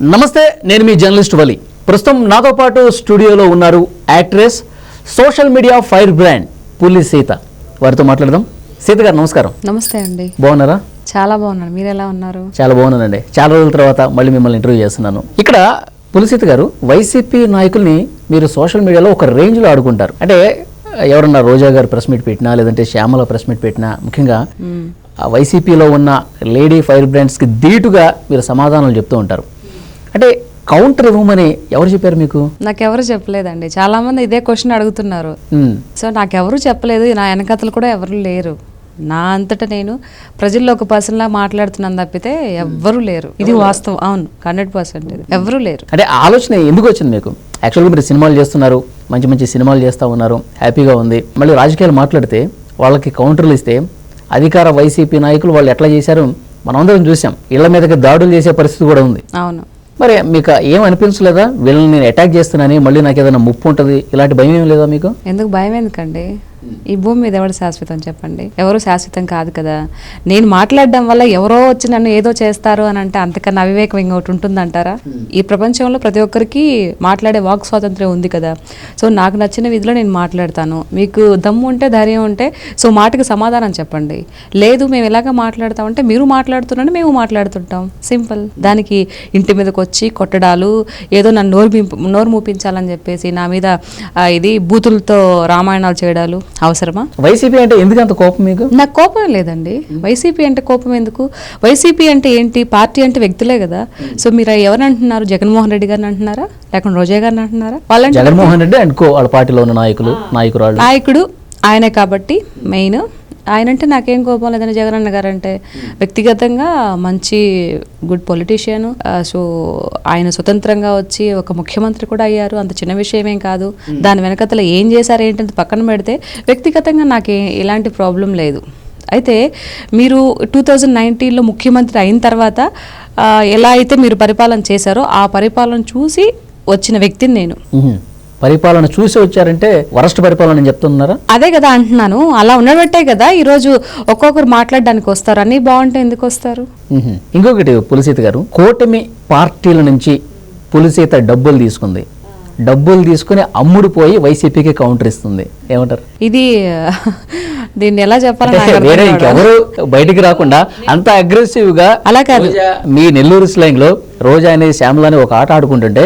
నమస్తే నేను మీ జర్నలిస్ట్ వలి. ప్రస్తుతం నాతో పాటు స్టూడియోలో ఉన్నారు actress social media fire brand Puli Seetha. వారితో మాట్లాడదాం. సీత గారు నమస్కారం. నమస్తే అండి. బాగున్నారా? చాలా బాగున్నాను. మీరు ఎలా ఉన్నారు? చాలా బాగున్నానండి. చాలా రోజుల తర్వాత మళ్ళీ మిమ్మల్ని ఇంటర్వ్యూ చేస్తున్నాను. ఇక్కడ పులిసీత గారు వైసీపీ నాయకుల్ని మీరు సోషల్ మీడియాలో ఒక రేంజ్లో ఆడుకుంటారు. అంటే ఎవరన్నా రోజా గారు ప్రెస్ మీట్ పెట్టినా లేదంటే శ్యామల ప్రెస్ మీట్ పెట్టినా ముఖ్యంగా ఆ వైసీపీలో ఉన్న లేడీ ఫైర్ బ్రాండ్స్కి ధీటుగా మీరు సమాధానాలు చెప్తూ ఉంటారు. అంటే కౌంటర్ ఇవ్వమని ఎవరు చెప్పారు మీకు? నాకెవరు చెప్పలేదండి. చాలా మంది ఇదే క్వశ్చన్ అడుగుతున్నారు. సో నాకెవరు చెప్పలేదు నా వెనకతలు కూడా ఎవరు లేరు. నా అంతటా నేను ప్రజల్లో ఒక పర్సన్ లా మాట్లాడుతున్నాను తప్పితే ఎవ్వరూ లేరు. ఇది వాస్తవం. అవును హండ్రెడ్ పర్సెంట్ ఎవరూ లేరు. అంటే ఆలోచన ఎందుకు వచ్చింది మీకు? యాక్చువల్గా మీరు సినిమాలు చేస్తున్నారు మంచి మంచి సినిమాలు చేస్తూ ఉన్నారు హ్యాపీగా ఉంది. మళ్ళీ రాజకీయాలు మాట్లాడితే వాళ్ళకి కౌంటర్లు ఇస్తే అధికార వైసీపీ నాయకులు వాళ్ళు ఎట్లా చేశారు? మనందరం చూసాం ఇళ్ళ మీదకి దాడులు చేసే పరిస్థితి కూడా ఉంది. అవును. మరి మీకు ఏం అనిపించలేదా? వీళ్ళని నేను అటాక్ చేస్తున్నానని మళ్ళీ నాకు ఏదైనా ముప్పు ఉంటుంది? ఇలాంటి భయం ఏం లేదా మీకు? ఎందుకు భయం ఎందుకండి? ఈ భూమి మీద ఎవరు శాశ్వతం చెప్పండి? ఎవరు శాశ్వతం కాదు కదా. నేను మాట్లాడడం వల్ల ఎవరో వచ్చి నన్ను ఏదో చేస్తారు అని అంటే అంతకన్నా అవివేకం ఇంకొకటి ఉంటుందంటారా? ఈ ప్రపంచంలో ప్రతి ఒక్కరికి మాట్లాడే వాక్ స్వాతంత్ర్యం ఉంది కదా. సో నాకు నచ్చిన విధిలో నేను మాట్లాడతాను. మీకు దమ్ము ఉంటే ధైర్యం ఉంటే సో మాటకి సమాధానం చెప్పండి. లేదు మేము ఎలాగ మాట్లాడతామంటే మీరు మాట్లాడుతున్నాను మేము మాట్లాడుతుంటాం. సింపుల్. దానికి ఇంటి మీదకి వచ్చి కొట్టడాలు ఏదో నన్ను నోరు నోరు మూపించాలని చెప్పేసి నా మీద ఇది బూతులతో రామాయణాలు చేయడాలు. అవసరమా? వైసీపీ అంటే ఎందుకు అంత కోపం మీకు? నాకు కోపం లేదండి. వైసీపీ అంటే కోపం ఎందుకు? వైసీపీ అంటే ఏంటి? పార్టీ అంటే వ్యక్తులే కదా. సో మీరు ఎవరు అంటున్నారు? జగన్మోహన్ రెడ్డి గారిని అంటున్నారా? లేకుంటే రోజా గారిని అంటున్నారా? వాళ్ళంటే జగన్మోహన్ రెడ్డి అండ్ కో వాళ్ళ పార్టీలో ఉన్న నాయకులు నాయకురాళ్ళు. నాయకుడు ఆయనే కాబట్టి మెయిన్. ఆయన అంటే నాకేం కోపం లేదని జగన్ అన్న గారు అంటే వ్యక్తిగతంగా మంచి గుడ్ పొలిటీషియన్ సో ఆయన స్వతంత్రంగా వచ్చి ఒక ముఖ్యమంత్రి కూడా అయ్యారు. అంత చిన్న విషయమేం కాదు. దాని వెనకతల ఏం చేశారు ఏంటంటే పక్కన పెడితే వ్యక్తిగతంగా నాకు ఏ- ఎలాంటి ప్రాబ్లం లేదు. అయితే మీరు టూ థౌజండ్ నైన్టీన్లో ముఖ్యమంత్రి అయిన తర్వాత ఎలా అయితే మీరు పరిపాలన చేశారో ఆ పరిపాలన చూసి వచ్చిన వ్యక్తిని నేను. పరిపాలన చూసి వచ్చారంటే వరస్ట్ పరిపాలన అని చెప్తున్నారా? అదే కదా అంటున్నాను. అలా ఉండబట్టే కదా ఈరోజు ఒక్కొక్కరు మాట్లాడడానికి వస్తారు. అన్నీ బాగుంటే ఎందుకు వస్తారు. ఇంకొకటి పులిసీత గారు కూటమి పార్టీల నుంచి పులిసీత డబ్బులు తీసుకుంది. డబ్బులు తీసుకుని అమ్ముడు పోయి వైసీపీకి కౌంటర్ ఇస్తుంది. ఏమంటారు? ఇది దీన్ని ఎలా అర్థం వేరే. ఇంకెవరు బయటికి రాకుండా అంత అగ్రెసివ్గా అలా కాదు. మీ నెల్లూరు స్లాంగ్లో రోజా అనే శ్యామల అని ఒక ఆట ఆడుకుంటుంటే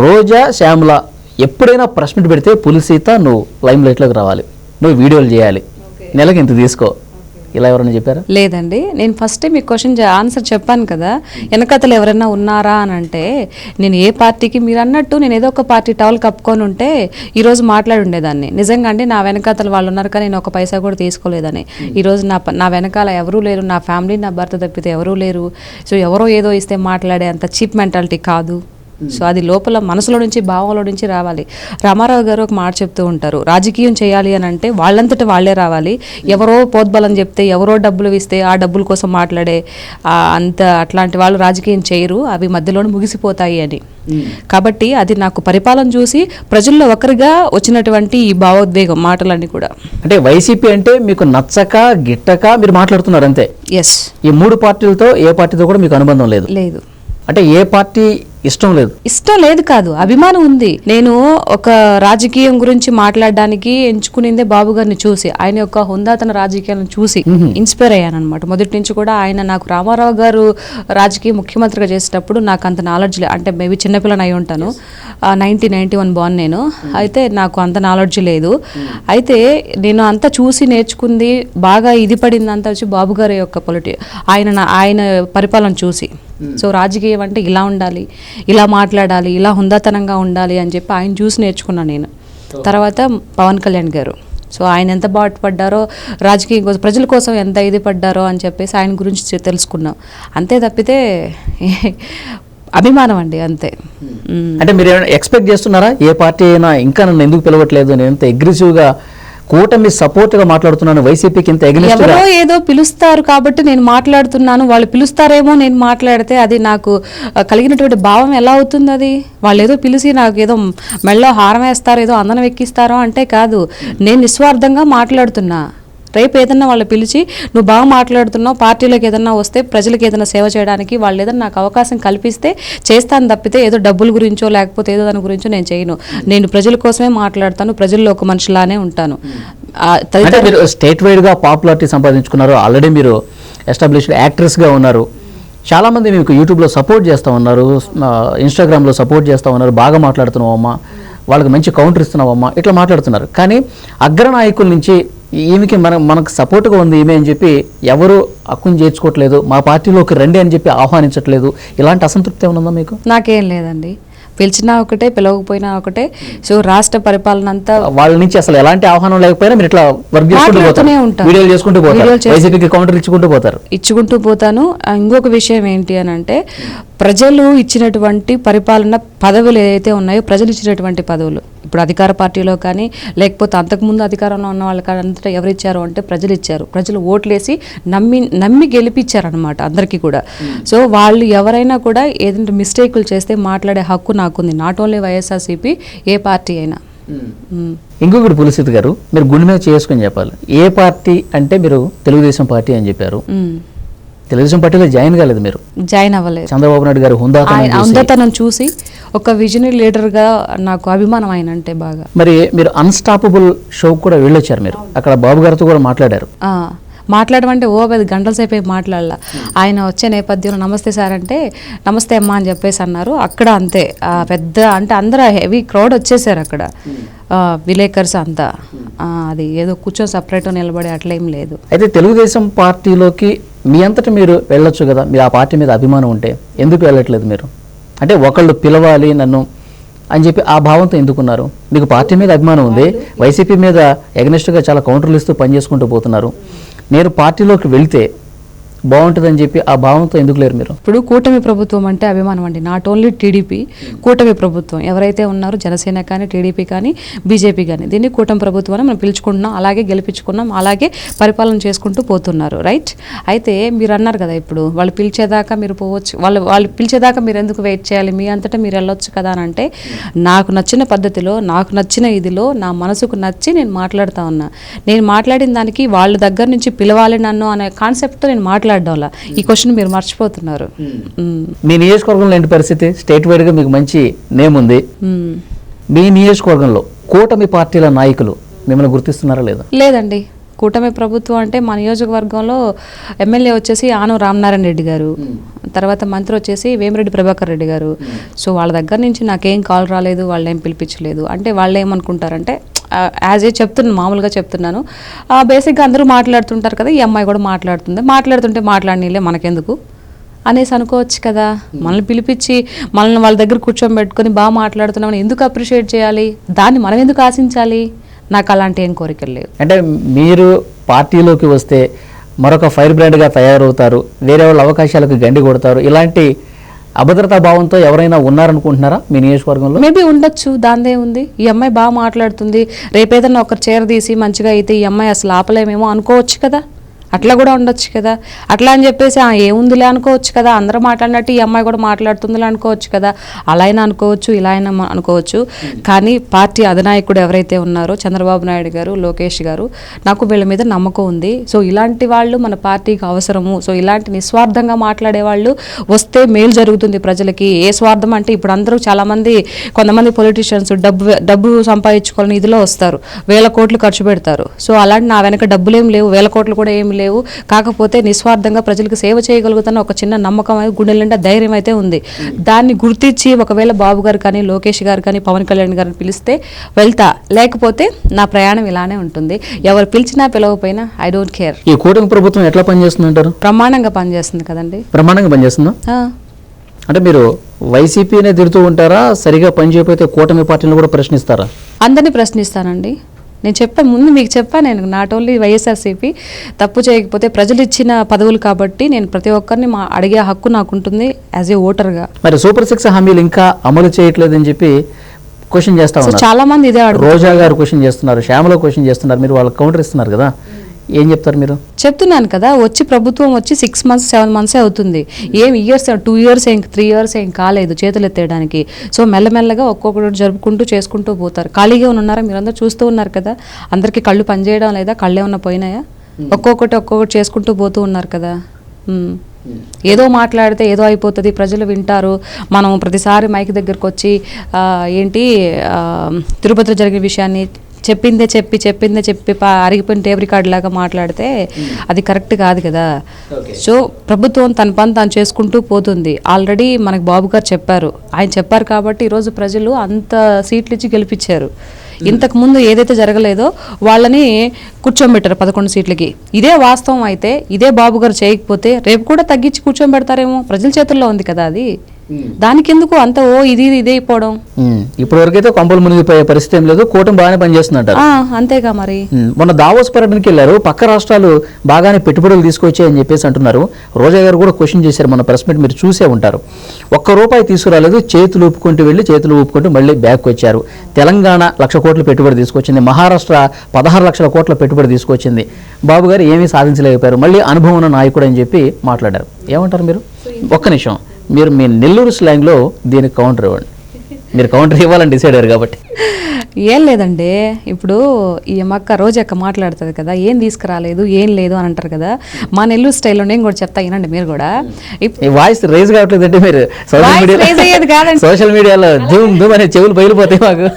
రోజా శ్యామల ఎప్పుడైనా ప్రశ్న పెడితే పులిసీత నువ్వు లైమ్ లైట్లోకి రావాలి. నువ్వు వీడియోలు చేయాలి. నెలకి ఇంత తీసుకో. ఇలా ఎవరైనా చెప్పారా? లేదండి. నేను ఫస్ట్ మీ క్వశ్చన్ ఆన్సర్ చెప్పాను కదా. వెనకతలు ఎవరైనా ఉన్నారా అని అంటే నేను ఏ పార్టీకి మీరు అన్నట్టు నేను ఏదో ఒక పార్టీ టవల్ కప్పుకొని ఉంటే ఈరోజు మాట్లాడి ఉండేదాన్ని. నిజంగా అండి నా వెనకాతలు వాళ్ళు ఉన్నారు కానీ నేను ఒక పైసా కూడా తీసుకోలేదని. ఈరోజు నా నా వెనకాల ఎవరూ లేరు నా ఫ్యామిలీ నా భర్త తప్పితే ఎవరూ లేరు. సో ఎవరో ఏదో ఇస్తే మాట్లాడే అంత చీప్ మెంటాలిటీ కాదు. సో అది లోపల మనసులో నుంచి భావంలో నుంచి రావాలి. రామారావు గారు ఒక మాట చెప్తూ ఉంటారు. రాజకీయం చేయాలి అని అంటే వాళ్ళంతట వాళ్ళే రావాలి. ఎవరో పోద్బలం చెప్తే ఎవరో డబ్బులు ఇస్తే ఆ డబ్బుల కోసం మాట్లాడే అంత అట్లాంటి వాళ్ళు రాజకీయం చేయరు. అవి మధ్యలోనే ముగిసిపోతాయి అని. కాబట్టి అది నాకు పరిపాలన చూసి ప్రజల్లో ఒకరిగా వచ్చినటువంటి ఈ భావోద్వేగం మాటలన్నీ కూడా. అంటే వైసీపీ అంటే మీకు నచ్చక గిట్టక మీరు మాట్లాడుతున్నారు అంతే. ఎస్ ఈ మూడు పార్టీలతో ఏ పార్టీతో కూడా మీకు అనుబంధం లేదు. లేదు. అంటే ఏ పార్టీ ఇష్టం లేదు. ఇష్టం లేదు కాదు అభిమానం ఉంది. నేను ఒక రాజకీయం గురించి మాట్లాడడానికి ఎంచుకునిందే బాబు గారిని చూసి ఆయన యొక్క హుందాతన రాజకీయాలను చూసి ఇన్స్పైర్ అయ్యాను అనమాట మొదటి నుంచి కూడా ఆయన నాకు రామారావు గారు రాజకీయ ముఖ్యమంత్రిగా చేసేటప్పుడు నాకు అంత నాలెడ్జ్ లే అంటే మేబీ చిన్నపిల్లని అయి ఉంటాను. నైన్టీన్ నైన్టీ వన్ బాన్ నేను. అయితే నాకు అంత నాలెడ్జ్ లేదు. అయితే నేను అంతా చూసి నేర్చుకుంది బాగా ఇది పడింది అంతా వచ్చి బాబు గారి యొక్క పొలిటి ఆయన నా- ఆయన పరిపాలన చూసి. సో రాజకీయం అంటే ఇలా ఉండాలి. ఇలా మాట్లాడాలి ఇలా హుందాతనంగా ఉండాలి అని చెప్పి ఆయన చూసి నేర్చుకున్నాను నేను. తర్వాత పవన్ కళ్యాణ్ గారు. సో ఆయన ఎంత బాధపడ్డారో రాజకీయం కోసం ప్రజల కోసం ఎంత ఇది పడ్డారో అని చెప్పేసి ఆయన గురించి తెలుసుకున్నాం. అంతే తప్పితే అభిమానం అండి అంతే. మ్మ్. అంటే మీరు ఏమైనా ఎక్స్పెక్ట్ చేస్తున్నారా? ఏ పార్టీ అయినా ఇంకా నన్ను ఎందుకు పిలవట్లేదు? నేను ఇంత అగ్రెసివ్గా కూటమి సపోర్ట్గా మాట్లాడుతున్నాను. వైసీపీకి ఇంత ఎవరో ఏదో పిలుస్తారు కాబట్టి నేను మాట్లాడుతున్నాను. వాళ్ళు పిలుస్తారేమో నేను మాట్లాడితే అది నాకు కలిగినటువంటి భావం ఎలా అవుతుంది అది? వాళ్ళు ఏదో పిలిచి నాకు ఏదో మెళ్ళో హారం వేస్తారు ఏదో అందనం ఎక్కిస్తారో అంటే కాదు. నేను నిస్వార్థంగా మాట్లాడుతున్నా. రేపు ఏదన్నా వాళ్ళు పిలిచి నువ్వు బాగా మాట్లాడుతున్నావు పార్టీలోకి ఏదన్నా వస్తే ప్రజలకు ఏదైనా సేవ చేయడానికి వాళ్ళు ఏదైనా నాకు అవకాశం కల్పిస్తే చేస్తాను తప్పితే ఏదో డబ్బుల గురించో లేకపోతే ఏదో దాని గురించో నేను చేయను. నేను ప్రజల కోసమే మాట్లాడతాను ప్రజల్లో ఒక మనిషిలానే ఉంటాను. మీరు స్టేట్ వైడ్గా పాపులారిటీ సంపాదించుకున్నారు ఆల్రెడీ మీరు ఎస్టాబ్లిష్డ్ యాక్ట్రెస్గా ఉన్నారు. చాలామంది మీకు యూట్యూబ్లో సపోర్ట్ చేస్తూ ఉన్నారు ఇన్స్టాగ్రామ్లో సపోర్ట్ చేస్తూ ఉన్నారు బాగా మాట్లాడుతున్నావమ్మా వాళ్ళకి మంచి కౌంటర్ ఇస్తున్నావమ్మా ఇట్లా మాట్లాడుతున్నారు. కానీ అగ్రనాయకుల నుంచి ఈమెకి మన మనకు సపోర్ట్గా ఉంది ఈమె అని చెప్పి ఎవరు హక్కును చేర్చుకోవట్లేదు మా పార్టీలోకి రండి అని చెప్పి ఆహ్వానించట్లేదు. ఇలాంటి అసంతృప్తి ఏమైనా ఉందా మీకు? నాకేం లేదండి. పిలిచినా ఒకటే పిలవకపోయినా ఒకటే. సో రాష్ట్ర పరిపాలన అంతా వాళ్ళ నుంచి అసలు ఎలాంటి ఆహ్వానం లేకపోయినా మీరు ఇట్లా వర్క్ చేసుకుంటూ పోతారు. వీడియోలు చేసుకుంటూ వైసీపీకి కౌంటర్ ఇచ్చుకుంటూ పోతారు. ఇచ్చుకుంటూ పోతాను. ఇంకొక విషయం ఏంటి అని అంటే ప్రజలు ఇచ్చినటువంటి పరిపాలన పదవులు ఏదైతే ఉన్నాయో ప్రజలు ఇచ్చినటువంటి పదవులు ఇప్పుడు అధికార పార్టీలో కానీ లేకపోతే అంతకుముందు అధికారంలో ఉన్న వాళ్ళకి అంతటా ఎవరు ఇచ్చారు అంటే ప్రజలు ఇచ్చారు ప్రజలు ఓట్లేసి నమ్మి నమ్మి గెలిపించారనమాట అందరికీ కూడా. సో వాళ్ళు ఎవరైనా కూడా ఏదైనా మిస్టేకులు చేస్తే మాట్లాడే హక్కు నాకుంది. నాట్ ఓన్లీ వైఎస్ఆర్సీపీ ఏ పార్టీ అయినా. మ్మ్. ఇంకొకటి పులిసిత్ గారు మీరు గుండె మీద చేసుకొని చెప్పాలి. ఏ పార్టీ అంటే మీరు తెలుగుదేశం పార్టీ అని చెప్పారు. తెలుగుదేశం పార్టీలో జాయిన్ కాలేదు మీరు? జాయిన్ అవ్వలేదు. చంద్రబాబు నాయుడు గారు హుందాతనం చూసి ఒక విజనరీ లీడర్గా నాకు అభిమానం ఆయన అంటే బాగా. మరి మీరు అన్స్టాపబుల్ షో కూడా వెళ్ళొచ్చారు మీరు. అక్కడ బాబు గారితో కూడా మాట్లాడారు. మాట్లాడమంటే ఓ పది గంటల సేపు మాట్లాడాల. ఆయన వచ్చే నేపథ్యంలో నమస్తే సార్ అంటే నమస్తే అమ్మా అని చెప్పేసి అన్నారు. అక్కడ అంతే. పెద్ద అంటే అందరూ హెవీ క్రౌడ్ వచ్చేసారు అక్కడ. విలేకర్స్ అంతా. అది ఏదో కూర్చొని సపరేట్ నిలబడి అట్లేం లేదు. అయితే తెలుగుదేశం పార్టీలోకి మీ అంతటా మీరు వెళ్ళొచ్చు కదా? మీరు ఆ పార్టీ మీద అభిమానం ఉంటే ఎందుకు వెళ్ళట్లేదు మీరు? అంటే ఒకళ్ళు పిలవాలి నన్ను అని చెప్పి ఆ భావంతో ఎందుకున్నారు? మీకు పార్టీ మీద అభిమానం ఉంది. వైసీపీ మీద ఎగనెస్ట్గా చాలా కౌంటర్లు ఇస్తూ పనిచేసుకుంటూ పోతున్నారు. నేను పార్టీలోకి వెళితే బాగుంటుందని చెప్పి ఆ భావంతో ఎందుకు లేరు మీరు? ఇప్పుడు కూటమి ప్రభుత్వం అంటే అభిమానం అండి. నాట్ ఓన్లీ టీడీపీ కూటమి ప్రభుత్వం. ఎవరైతే ఉన్నారో జనసేన కానీ టీడీపీ కానీ బీజేపీ కానీ దీన్ని కూటమి ప్రభుత్వం అని మనం పిలుచుకుంటున్నాం అలాగే గెలిపించుకున్నాం అలాగే పరిపాలన చేసుకుంటూ పోతున్నారు. రైట్ అయితే మీరు అన్నారు కదా ఇప్పుడు వాళ్ళు పిలిచేదాకా మీరు పోవచ్చు. వాళ్ళు వాళ్ళు పిలిచేదాకా మీరు ఎందుకు వెయిట్ చేయాలి? మీ అంతటా మీరు వెళ్ళొచ్చు కదా అని అంటే నాకు నచ్చిన పద్ధతిలో నాకు నచ్చిన ఇదిలో నా మనసుకు నచ్చి నేను మాట్లాడుతా ఉన్నా. నేను మాట్లాడిన దానికి వాళ్ళ దగ్గర నుంచి పిలవాలి నన్ను అనే కాన్సెప్ట్తో నేను మాట్లాడడంలా. ఈ క్వశ్చన్ మీరు మర్చిపోతున్నారు. మీ నియోజకవర్గంలో ఏంటి పరిస్థితి? స్టేట్ వైడ్గా మీకు మంచి నేమ్ ఉంది. మీ నియోజకవర్గంలో కూటమి పార్టీల నాయకులు మిమ్మల్ని గుర్తిస్తున్నారా లేదా? లేదండి. కూటమి ప్రభుత్వం అంటే మా నియోజకవర్గంలో ఎమ్మెల్యే వచ్చేసి ఆనం రామనారాయణ రెడ్డి గారు. తర్వాత మంత్రి వచ్చేసి వేమిరెడ్డి ప్రభాకర్ రెడ్డి గారు. సో వాళ్ళ దగ్గర నుంచి నాకేం కాల్ రాలేదు వాళ్ళు ఏం పిలిపించలేదు. అంటే వాళ్ళు ఏమనుకుంటారంటే యాజ్ ఏ చెప్తున్నాను మామూలుగా చెప్తున్నాను. బేసిక్గా అందరూ మాట్లాడుతుంటారు కదా ఈ అమ్మాయి కూడా మాట్లాడుతుంది. మాట్లాడుతుంటే మాట్లాడనీలే మనకెందుకు? అనేసి అనుకోవచ్చు కదా. మనల్ని పిలిపించి మనల్ని వాళ్ళ దగ్గర కూర్చోబెట్టుకొని బాగా మాట్లాడుతున్నామని ఎందుకు అప్రిషియేట్ చేయాలి? దాన్ని మనం ఎందుకు ఆశించాలి? నాకు అలాంటి ఏం కోరికలు లేవు. అంటే మీరు పార్టీలోకి వస్తే మరొక ఫైర్ బ్రాండ్గా తయారవుతారు వేరే వాళ్ళ అవకాశాలకు గండి కొడతారు ఇలాంటి అభద్రతా భావంతో ఎవరైనా ఉన్నారనుకుంటున్నారా మీ నియోజకవర్గంలో? మేబీ ఉండొచ్చు దాందే ఉంది. ఈ అమ్మాయి బాగా మాట్లాడుతుంది. రేపేదన్నా ఒకరు చీర తీసి మంచిగా అయితే ఈ అమ్మాయి అసలు ఆపలేమేమో అనుకోవచ్చు కదా. అట్లా కూడా ఉండొచ్చు కదా. అట్లా అని చెప్పేసి ఏముందిలే అనుకోవచ్చు కదా. అందరూ మాట్లాడినట్టు ఈ అమ్మాయి కూడా మాట్లాడుతుందిలే అనుకోవచ్చు కదా. అలా అయినా అనుకోవచ్చు ఇలా అయినా అనుకోవచ్చు. కానీ పార్టీ అధినాయకుడు ఎవరైతే ఉన్నారో చంద్రబాబు నాయుడు గారు లోకేష్ గారు నాకు వీళ్ళ మీద నమ్మకం ఉంది. సో ఇలాంటి వాళ్ళు మన పార్టీకి అవసరము. సో ఇలాంటి నిస్వార్థంగా మాట్లాడే వాళ్ళు వస్తే మేలు జరుగుతుంది ప్రజలకి. ఏ స్వార్థం అంటే ఇప్పుడు అందరూ చాలామంది కొంతమంది పొలిటీషియన్స్ డబ్బు డబ్బు సంపాదించుకోవాలని ఇదిలో వస్తారు. వేల కోట్లు ఖర్చు పెడతారు. సో అలాంటి నా వెనక డబ్బులు లేవు. వేల కోట్లు కూడా ఏమి లేవు. కాకపోతే నిస్వార్థంగా ప్రజలకు సేవ చేయగలుగుతున్న ఒక చిన్న నమ్మకం గుండెల నిండా ధైర్యం అయితే ఉంది. దాన్ని గుర్తించి ఒకవేళ బాబు గారు కానీ లోకేష్ గారు కానీ పవన్ కళ్యాణ్ గారిని పిలిస్తే వెళ్తా. లేకపోతే నా ప్రయాణం ఇలానే ఉంటుంది. ఎవరు పిలిచినా పిలవకపోయినా ఐ డోంట్ కేర్ ఈ కూటమి ప్రభుత్వం ఎట్లా పనిచేస్తుందంటారు ప్రమాణంగా పనిచేస్తుంది కదండి. బ్రహ్మాండంగా పనిచేస్తుందా. అంటే మీరు వైసీపీనే తిడుతూ ఉంటారా? సరిగా పని చేయకపోతే కూటమి పార్టీని కూడా ప్రశ్నిస్తారా? అందరినీ ప్రశ్నిస్తానండి. నేను చెప్పా ముందు మీకు చెప్పా నేను నాట్ ఓన్లీ వైఎస్ఆర్సీపీ తప్పు చేయకపోతే ప్రజలు ఇచ్చిన పదవులు కాబట్టి నేను ప్రతి ఒక్కరిని మా అడిగే హక్కు నాకు ఉంటుంది యాజ్ ఏ ఓటర్గా. మరి సూపర్ సిక్స్ హామీలు ఇంకా అమలు చేయట్లేదని చెప్పి క్వశ్చన్ చేస్తా చాలా మంది ఇదే రోజా గారు క్వశ్చన్ చేస్తున్నారు శ్యామలో క్వశ్చన్ చేస్తున్నారు మీరు వాళ్ళకి కౌంటర్ ఇస్తున్నారు కదా. ఏం చెప్తారు మీరు? చెప్తున్నాను కదా వచ్చి ప్రభుత్వం వచ్చి సిక్స్ మంత్స్ సెవెన్ మంత్సే అవుతుంది. ఏం ఇయర్స్ టూ ఇయర్స్ ఏం త్రీ ఇయర్స్ ఏం కాలేదు చేతులు ఎత్తేయడానికి. సో మెల్లమెల్లగా ఒక్కొక్కటి జరుపుకుంటూ చేసుకుంటూ పోతారు. ఖాళీగా ఉన్నారా? మీరందరూ చూస్తూ ఉన్నారు కదా. అందరికీ కళ్ళు పనిచేయడం లేదా కళ్ళు ఏమన్నా పోయినాయా? ఒక్కొక్కటి ఒక్కొక్కటి చేసుకుంటూ పోతూ ఉన్నారు కదా. ఏదో మాట్లాడితే ఏదో అయిపోతుంది ప్రజలు వింటారు. మనం ప్రతిసారి మైక్ దగ్గరకు వచ్చి ఏంటి తిరుపతిలో జరిగిన విషయాన్ని చెప్పిందే చెప్పి చెప్పిందే చెప్పి అరిగిపోయిన టేప్ రికార్డ్ లాగా మాట్లాడితే అది కరెక్ట్ కాదు కదా. సో ప్రభుత్వం తన పని తాను చేసుకుంటూ పోతుంది. ఆల్రెడీ మనకు బాబు గారు చెప్పారు. ఆయన చెప్పారు కాబట్టి ఈరోజు ప్రజలు అంత సీట్లు ఇచ్చి గెలిపించారు. ఇంతకు ముందు ఏదైతే జరగలేదో వాళ్ళని కూర్చోబెట్టారు పదకొండు సీట్లకి. ఇదే వాస్తవం అయితే ఇదే బాబు గారు చేయకపోతే రేపు కూడా తగ్గించి కూర్చోబెడతారేమో? ప్రజల చేతుల్లో ఉంది కదా అది. దానికి ఎందుకు అంత ఓ ఇది ఇది అయిపోవడం? ఉమ్, ఇప్పటి వరకైతే కొంపలు మునిగిపోయే పరిస్థితి ఏం లేదు కూటమి బాగానే పనిచేస్తుందంటారు. ఆ, అంతేగా మరి. ఉమ్, మొన్న దావోస్ పర్యటనకి వెళ్ళారు పక్క రాష్ట్రాలు బాగానే పెట్టుబడులు తీసుకొచ్చాయని చెప్పేసి అంటున్నారు. రోజా గారు కూడా క్వశ్చన్ చేశారు మన ప్రెస్ మీట్ మీరు చూసే ఉంటారు. ఒక్క రూపాయి తీసుకురాలేదు చేతులు ఊపుకుంటూ వెళ్ళి చేతులు ఊపుకుంటూ మళ్ళీ బ్యాక్ వచ్చారు. తెలంగాణ లక్ష కోట్ల పెట్టుబడి తీసుకొచ్చింది మహారాష్ట్ర పదహారు లక్షల కోట్ల పెట్టుబడి తీసుకొచ్చింది. బాబు గారు ఏమీ సాధించలేకపోయారు మళ్ళీ అనుభవం ఉన్న నాయకుడు అని చెప్పి మాట్లాడారు. ఏమంటారు మీరు? ఒక్క నిమిషం. మీరు మీ నెల్లూరు స్లాంగ్లో దీనికి కౌంటర్ ఇవ్వండి. మీరు కౌంటర్ ఇవ్వాలని డిసైడ్ అయ్యారు కాబట్టి. ఏం లేదండి. ఇప్పుడు ఈ అమ్మక్క రోజు అక్క మాట్లాడుతుంది కదా ఏం తీసుకురాలేదు ఏం లేదు అని అంటారు కదా. మా నెల్లూరు స్టైల్లో నేను కూడా చెప్తా వినండి మీరు కూడా. వాయిస్ రైజ్ కావట్లేదు అంటే మీరు. సోషల్ మీడియాలో ధూమ్ ధూమ్ అనే చెవులు బయలుపోతాయి మాకు.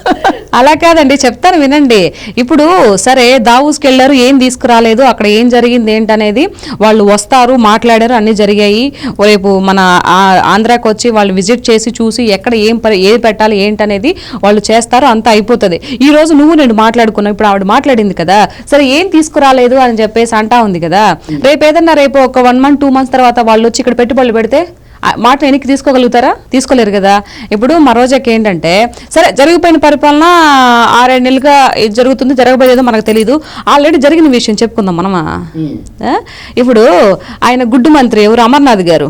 అలా కాదండి చెప్తాను వినండి. ఇప్పుడు సరే దావూస్కి వెళ్ళారు ఏం తీసుకురాలేదు అక్కడ ఏం జరిగింది ఏంటనేది వాళ్ళు వస్తారు మాట్లాడారు అన్ని జరిగాయి. రేపు మన ఆ- ఆంధ్రాకి వచ్చి వాళ్ళు విజిట్ చేసి చూసి ఎక్కడ ఏం ఏది పెట్టాలి ఏంటనేది వాళ్ళు చేస్తారు అంతా అయిపోతుంది. ఈ రోజు నువ్వు నేను మాట్లాడుకున్నావు ఇప్పుడు ఆవిడ మాట్లాడింది కదా. సరే ఏం తీసుకురాలేదు అని చెప్పేసి అంటా ఉంది కదా. రేపు ఏదన్నా రేపు ఒక వన్ మంత్ టూ మంత్స్ తర్వాత వాళ్ళు వచ్చి ఇక్కడ పెట్టుబడులు పెడితే? మాట వెనక్కి తీసుకోగలుగుతారా? తీసుకోలేరు కదా. ఇప్పుడు మా రోజాకి ఏంటంటే సరే జరిగిపోయిన పరిపాలన ఆరేడు నెలలుగా జరుగుతుంది జరగబోయేదో మనకు తెలియదు ఆల్రెడీ జరిగిన విషయం చెప్పుకుందాం మనమా? ఇప్పుడు ఆయన గుడ్డు మంత్రి ఎవరు? అమర్నాథ్ గారు.